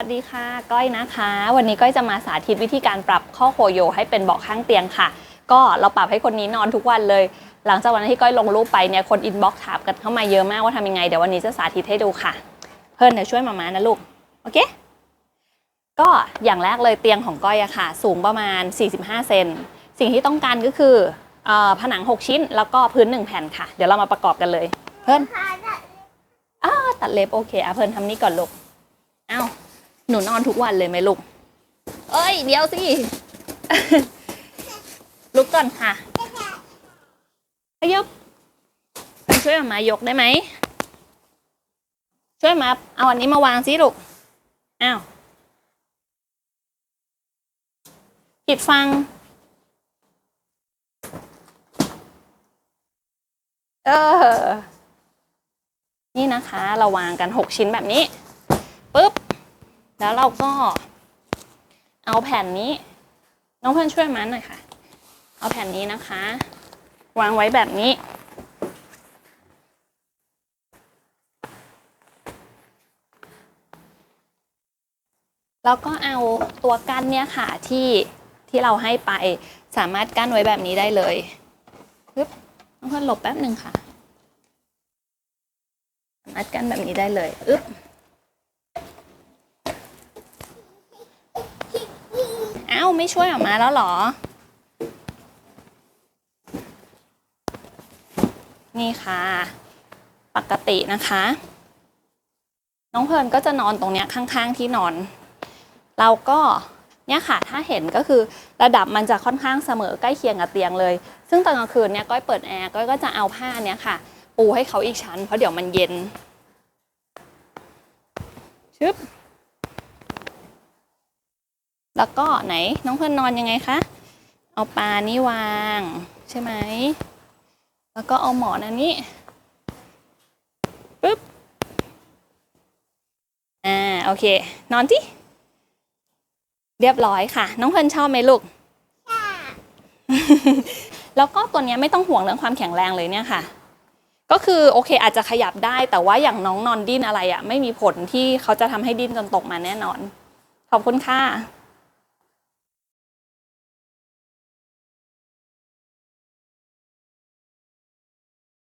สวัสดีค่ะ ก้อยนะคะ วันนี้ก้อยจะมาสาธิตวิธีการปรับข้อโคโยให้เป็นเบาะข้างเตียงค่ะ ก็เราปรับให้คนนี้นอนทุกวันเลย หลังจากวันนั้นที่ก้อยลงรูปไปเนี่ยคนอินบ็อกซ์ถามกันเข้ามาเยอะมากว่าทำยังไง เดี๋ยววันนี้จะสาธิตให้ดูค่ะ เพื่อนเดี๋ยวช่วยมามานะลูก โอเค ก็อย่างแรกเลยเตียงของก้อยอะค่ะ สูงประมาณ 45 เซน สิ่งที่ต้องการก็คือเออผนัง 6 ชิ้น แล้วก็พื้น 1 แผ่นค่ะ เดี๋ยวเรามาประกอบกันเลย เพื่อนอ้าวตัดเล็บโอเคอะเพื่อนทำนี่ก่อนลูกอ้าว หนูนอนทุกวันเลยไหมลูก เอ้ย เดี๋ยวสิ ลุกก่อนค่ะขยบไปช่วยมายกได้ไหม ช่วยมา เอาอันนี้มาวางสิลูก อ้าวผิดฟัง เออ นี่นะคะ เราวางกันหกชิ้นแบบนี้ แล้วเราก็เอาแผ่นนี้ น้องเพื่อนช่วยมันหน่อยค่ะ เอาแผ่นนี้นะคะ วางไว้แบบนี้ แล้วก็เอาตัวกั้นเนี่ยค่ะที่ที่เราให้ไปสามารถกั้นไว้แบบนี้ได้เลยปึ๊บน้องเพื่อนหลบแป๊บหนึ่งค่ะสามารถกั้นแบบนี้ได้เลยอึ๊บ เอ้าไม่ช่วยออกมาแล้วหรอ นี่ค่ะ ปกตินะคะ น้องเพลินก็จะนอนตรงเนี้ยข้างๆที่นอน เราก็เนี่ยค่ะถ้าเห็นก็คือระดับมันจะค่อนข้างเสมอใกล้เคียงกับเตียงเลย ซึ่งตอนกลางคืนเนี่ยก้อยเปิดแอร์ก้อยก็จะเอาผ้าเนี้ยค่ะ ปูให้เขาอีกชั้น เพราะเดี๋ยวมันเย็นชึบ แล้วก็ไหนน้องเพื่อนนอนยังไงคะ เอาปลานี่วาง ใช่ไหม แล้วก็เอาหมอนอันนี้ปึ๊บ อ่าโอเค นอนที่เรียบร้อยค่ะ น้องเพื่อนชอบไหมลูกแล้วก็ตัวเนี้ยไม่ต้องห่วงเรื่องความแข็งแรงเลยเนี่ยค่ะ ก็คือโอเคอาจจะขยับได้ แต่ว่าอย่างน้องนอนดิ้นอะไรอะ่ะ ไม่มีผลที่เขาจะทำให้ดิ้นจนตกมาแน่นอน ขอบคุณค่ะ